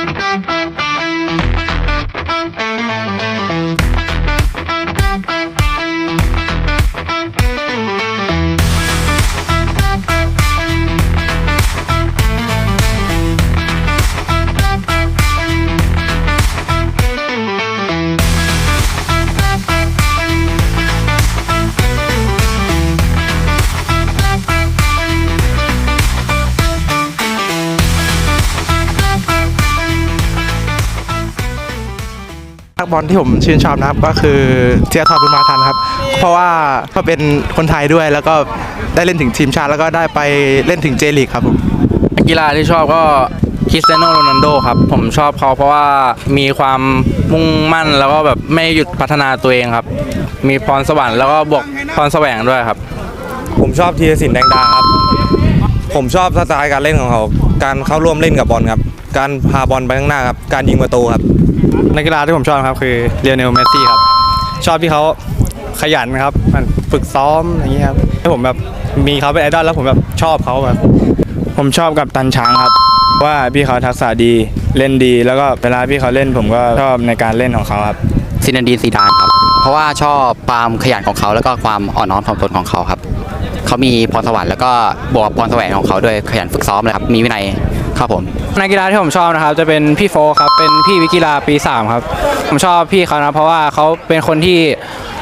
นัก บอลที่ผมชื่นชอบนะครับก็คือเทียทรบุญมาทันครับ เพราะว่าเขาเป็นคนไทยด้วยแล้วก็ได้เล่นถึงทีมชาติแล้วก็ได้ไปเล่นถึงเจลีกครับผมนักกีฬาที่ชอบก็คริสเตียโนโรนัลโดครับ ผมชอบเขาเพราะว่ามีความมุ่งมั่นแล้วก็แบบไม่หยุดพัฒนาตัวเองครับ มีพรสวรรค์แล้วก็บวกพรแสวงด้วยครับ ผมชอบธีรศิลป์แดงดาครับ ผมชอบสไตล์การเล่นของเขา การเข้าร่วมเล่นกับบอลครับ การพาบอลไปข้างหน้าครับ การยิงประตูครับ นักกีฬาที่ผมชอบครับคือเลียเนลเมสซี่ครับ ชอบที่เขาขยันครับ มันฝึกซ้อมอย่างนี้ครับให้ผมแบบมีเขาเป็นไอดอลแล้วผมแบบชอบเขาแบบผมชอบกับตันช้างครับ ว่าพี่เขาทักษะดีเล่นดี แล้วก็เวลาพี่เขาเล่นผมก็ชอบในการเล่นของเขาครับซินนดีนซีดานครับ เพราะว่าชอบความขยันของเขาแล้วก็ความอ่อนน้อมถ่อมตนของเขาครับ เขามีพรสวรรค์แล้วก็บวกกับพรแสวงของเขาด้วยขยันฝึกซ้อมเลยครับมีวินัยครับผม นักกีฬาที่ผมชอบนะครับ จะเป็นพี่โฟกครับเป็นพี่วิกีฬาปี 3 ครับ ผมชอบพี่เขานะเพราะว่าเขาเป็นคนที่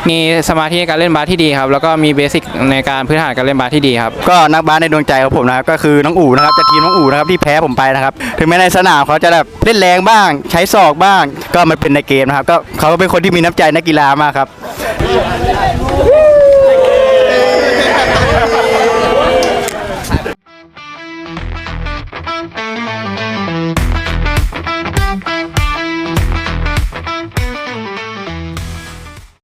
มีสมาธิในการเล่นบาสที่ดีครับ แล้วก็มีเบสิกในการพื้นฐานการเล่นบาสที่ดีครับ ก็นักบาสในดวงใจของผมนะครับก็คือน้องอู๋นะครับจากทีมน้องอู๋นะครับที่แพ้ผมไปนะครับถึงแม้ในสนามเขาจะแบบเล่นแรงบ้าง ใช้ศอกบ้าง ก็มันเป็นในเกมนะครับก็เขาก็เป็นคนที่มีน้ำใจนักกีฬามากครับ Thank you.